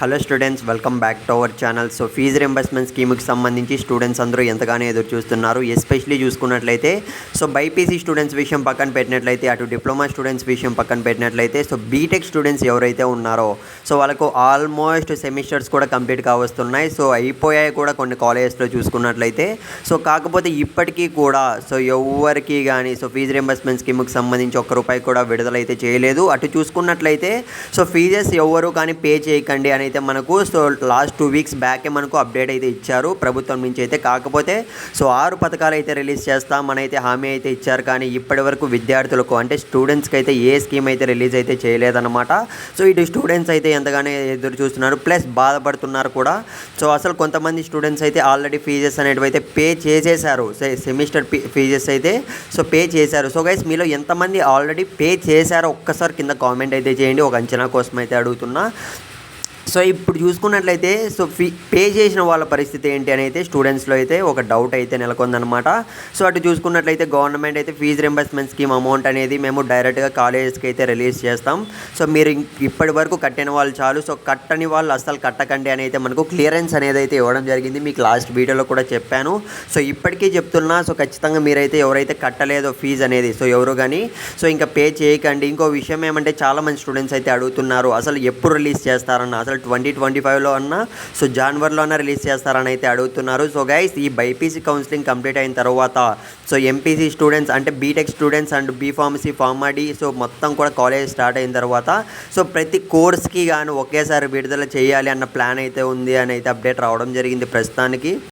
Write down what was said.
Hello students welcome back to our channel so fee reimbursement స్కీమ్కి సంబంధించి students అందరూ ఎంతగానో ఎదురు చూస్తున్నారు ఎస్పెషలీ చూసుకున్నట్లయితే. సో బైపీసీ స్టూడెంట్స్ విషయం పక్కన పెట్టినట్లయితే అటు డిప్లొమా స్టూడెంట్స్ విషయం పక్కన పెట్టినట్లయితే సో బీటెక్ స్టూడెంట్స్ ఎవరైతే ఉన్నారో సో వాళ్ళకు ఆల్మోస్ట్ సెమిస్టర్స్ కూడా కంప్లీట్ కావస్తున్నాయి. సో అయిపోయాయి కూడా కొన్ని కాలేజెస్లో చూసుకున్నట్లయితే. సో కాకపోతే ఇప్పటికీ కూడా సో ఎవరికి కానీ సో ఫీజు రింబర్స్మెంట్ స్కీమ్కి సంబంధించి ఒక్క రూపాయి కూడా విడుదలైతే చేయలేదు. అటు చూసుకున్నట్లయితే సో ఫీజెస్ ఎవరు కానీ పే చేయకండి అని అయితే మనకు సో లాస్ట్ టూ వీక్స్ బ్యాకే మనకు అప్డేట్ అయితే ఇచ్చారు. ప్రభుత్వం నుంచి అయితే కాకపోతే సో ఆరు పథకాలు అయితే రిలీజ్ చేస్తామని అయితే హామీ అయితే ఇచ్చారు. కానీ ఇప్పటి వరకు విద్యార్థులకు అంటే స్టూడెంట్స్కి అయితే ఏ స్కీమ్ అయితే రిలీజ్ అయితే చేయలేదన్నమాట. సో ఇటు స్టూడెంట్స్ అయితే ఎంతగానో ఎదురు చూస్తున్నారు. ప్లస్ బాధపడుతున్నారు కూడా. సో అసలు కొంతమంది స్టూడెంట్స్ అయితే ఆల్రెడీ ఫీజెస్ అనేటివి అయితే పే చేసేసారు. సెమిస్టర్ ఫీజెస్ అయితే సో పే చేశారు. సో గైస్ మీలో ఎంతమంది ఆల్రెడీ పే చేశారో ఒక్కసారి కింద కామెంట్ అయితే చేయండి. ఒక అంచనా కోసం అయితే అడుగుతున్నా. సో ఇప్పుడు చూసుకున్నట్లయితే సో ఫీ పే చేసిన వాళ్ళ పరిస్థితి ఏంటి అని అయితే స్టూడెంట్స్లో అయితే ఒక డౌట్ అయితే నెలకొందనమాట సో అటు చూసుకున్నట్లయితే గవర్నమెంట్ అయితే ఫీజు రింబర్స్మెంట్ స్కీమ్ అమౌంట్ అనేది మేము డైరెక్ట్గా కాలేజెస్కి అయితే రిలీజ్ చేస్తాం. సో మీరు ఇప్పటి వరకు కట్టిన వాళ్ళు చాలు. సో కట్టని వాళ్ళు అస్సలు కట్టకండి అని అయితే మనకు క్లియరెన్స్ అనేది అయితే ఇవ్వడం జరిగింది. మీకు లాస్ట్ వీడియోలో కూడా చెప్పాను. సో ఇప్పటికీ చెప్తున్నా సో ఖచ్చితంగా మీరైతే ఎవరైతే కట్టలేదో ఫీజు అనేది సో ఎవరు కానీ సో ఇంకా పే చేయకండి. ఇంకో విషయం ఏమంటే చాలామంది స్టూడెంట్స్ అయితే అడుగుతున్నారు అసలు ఎప్పుడు రిలీజ్ చేస్తారన్న అసలు ట్వంటీ ట్వంటీ ఫైవ్లో అన్నా సో జనవరిలో రిలీజ్ చేస్తారని అయితే అడుగుతున్నారు. సో గైస్ ఈ బైపీసీ కౌన్సిలింగ్ కంప్లీట్ అయిన తర్వాత సో ఎంపీసీ స్టూడెంట్స్ అంటే BTech students and B pharmacy PharmD so మొత్తం కూడా కాలేజ్ స్టార్ట్ అయిన తర్వాత సో ప్రతి కోర్స్కి కానీ ఒకేసారి విడుదల చేయాలి అన్న ప్లాన్ అయితే ఉంది అని అయితే అప్డేట్ రావడం జరిగింది ప్రస్తుతానికి.